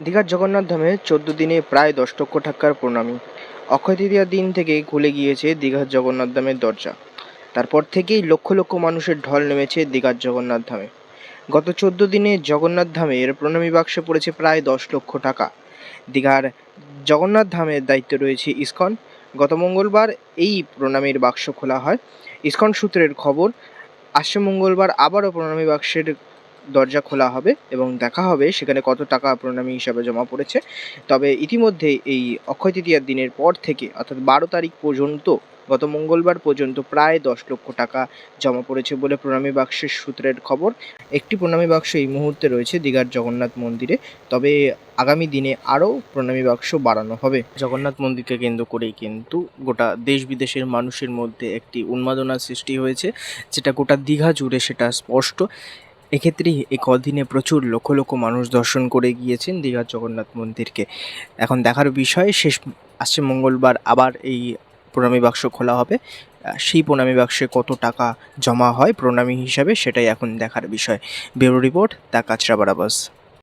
দীঘার জগন্নাথ ধামে চোদ্দ দিনে প্রায় দশ লক্ষ টাকার প্রণামী। অক্ষয় তৃতীয়ার দিন থেকে খুলে গিয়েছে দীঘার জগন্নাথ ধামের দরজা। তারপর থেকেই লক্ষ লক্ষ মানুষের ঢল নেমেছে দীঘার জগন্নাথ ধামে। গত চোদ্দ দিনে জগন্নাথ ধামের প্রণামী বাক্সে পড়েছে প্রায় দশ লক্ষ টাকা। দীঘার জগন্নাথ ধামের দায়িত্বে রয়েছে ইসকন। গত মঙ্গলবার এই প্রণামীর বাক্স খোলা হয়। ইসকন সূত্রের খবর আসছে মঙ্গলবার আবারও প্রণামী বাক্সের দরজা খোলা হবে এবং দেখা হবে সেখানে কত টাকা প্রণামী হিসাবে জমা পড়েছে। তবে ইতিমধ্যে এই অক্ষয় তৃতীয়ার দিনের পর থেকে, অর্থাৎ বারো তারিখ পর্যন্ত, গত মঙ্গলবার পর্যন্ত প্রায় দশ লক্ষ টাকা জমা পড়েছে বলে প্রণামী বাক্সের সূত্রের খবর। একটি প্রণামী বাক্স এই মুহূর্তে রয়েছে দীঘার জগন্নাথ মন্দিরে। তবে আগামী দিনে আরও প্রণামী বাক্স বাড়ানো হবে। জগন্নাথ মন্দিরকে কেন্দ্র করেই কিন্তু গোটা দেশ বিদেশের মানুষের মধ্যে একটি উন্মাদনার সৃষ্টি হয়েছে, যেটা গোটা দীঘা জুড়ে সেটা স্পষ্ট। এক্ষেত্রেই এই কদিনে প্রচুর লক্ষ লক্ষ মানুষ দর্শন করে গিয়েছেন দীঘার জগন্নাথ মন্দিরকে। এখন দেখার বিষয়, শেষ, আসছে মঙ্গলবার আবার এই প্রণামী বাক্স খোলা হবে। সেই প্রণামী বাক্সে কত টাকা জমা হয় প্রণামী হিসাবে সেটাই এখন দেখার বিষয়। ব্যুরো রিপোর্ট দ্য কাচরা বারাবাস